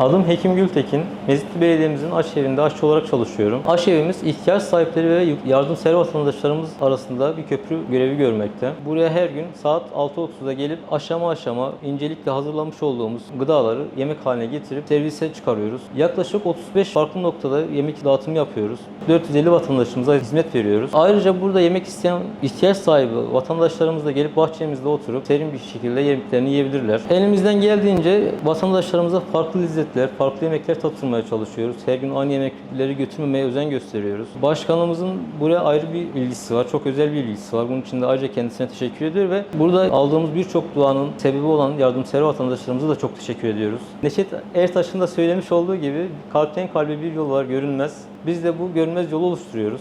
Adım Hekim Gültekin. Mezitli Belediye'mizin aşevinde aşçı olarak çalışıyorum. Aşevimiz ihtiyaç sahipleri ve yardımsever vatandaşlarımız arasında bir köprü görevi görmekte. Buraya her gün saat 6.30'da gelip aşama aşama incelikle hazırlamış olduğumuz gıdaları yemek haline getirip servise çıkarıyoruz. Yaklaşık 35 farklı noktada yemek dağıtımı yapıyoruz. 450 vatandaşımıza hizmet veriyoruz. Ayrıca burada yemek isteyen ihtiyaç sahibi vatandaşlarımız da gelip bahçemizde oturup serin bir şekilde yemeklerini yiyebilirler. Elimizden geldiğince vatandaşlarımıza farklı lezzetler, farklı yemekler tattırmaya çalışıyoruz. Her gün aynı yemekleri götürmemeye özen gösteriyoruz. Başkanımızın buraya ayrı bir ilgisi var. Çok özel bir ilgisi var. Bunun için de ayrıca kendisine teşekkür ediyor ve burada aldığımız birçok duanın sebebi olan yardımsever vatandaşlarımıza da çok teşekkür ediyoruz. Neşet Ertaş'ın da söylemiş olduğu gibi kalpten kalbe bir yol var görünmez. Biz de bu görünmez yolu oluşturuyoruz.